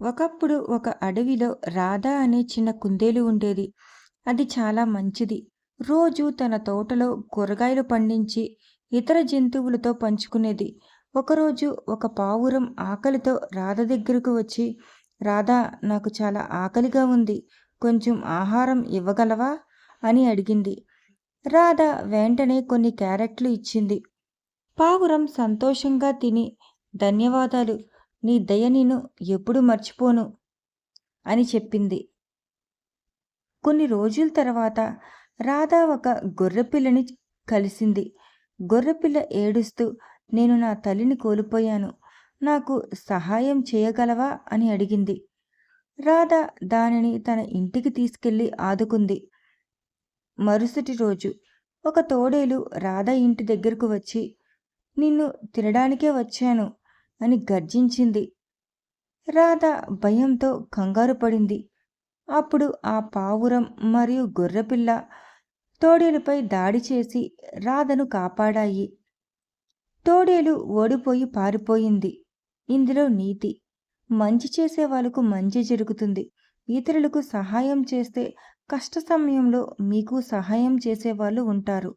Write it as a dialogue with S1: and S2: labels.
S1: ఒకప్పుడు ఒక అడవిలో రాధా అనే చిన్న కుందేలు ఉండేది. అది చాలా మంచిది. రోజు తన తోటలో కూరగాయలు పండించి ఇతర జంతువులతో పంచుకునేది. ఒకరోజు ఒక పావురం ఆకలితో రాధ దగ్గరకు వచ్చి, రాధా నాకు చాలా ఆకలిగా ఉంది. కొంచెం ఆహారం ఇవ్వగలవా? అని అడిగింది. రాధ వెంటనే కొన్ని క్యారెట్లు ఇచ్చింది. పావురం సంతోషంగా తిని ధన్యవాదాలు. నీ దయ నేను ఎప్పుడు మర్చిపోను అని చెప్పింది. కొన్ని రోజుల తర్వాత రాధ ఒక గొర్రెపిల్లని కలిసింది. గొర్రెపిల్ల ఏడుస్తూ నేను నా తల్లిని కోల్పోయాను. నాకు సహాయం చేయగలవా? అని అడిగింది. రాధ దానిని తన ఇంటికి తీసుకెళ్ళి ఆదుకుంది. మరుసటి రోజు ఒక తోడేలు రాధ ఇంటి దగ్గరకు వచ్చి నిన్ను తినడానికే వచ్చాను అని గర్జించింది. రాధ భయంతో కంగారు పడింది. అప్పుడు ఆ పావురం మరియు గొర్రెపిల్ల తోడేలుపై దాడి చేసి రాధను కాపాడాయి. తోడేలు ఓడిపోయి పారిపోయింది. ఇందులో నీతి మంచి చేసే వాళ్ళకు మంచి జరుగుతుంది. ఇతరులకు సహాయం చేస్తే కష్ట సమయంలో మీకు సహాయం చేసేవాళ్ళు ఉంటారు.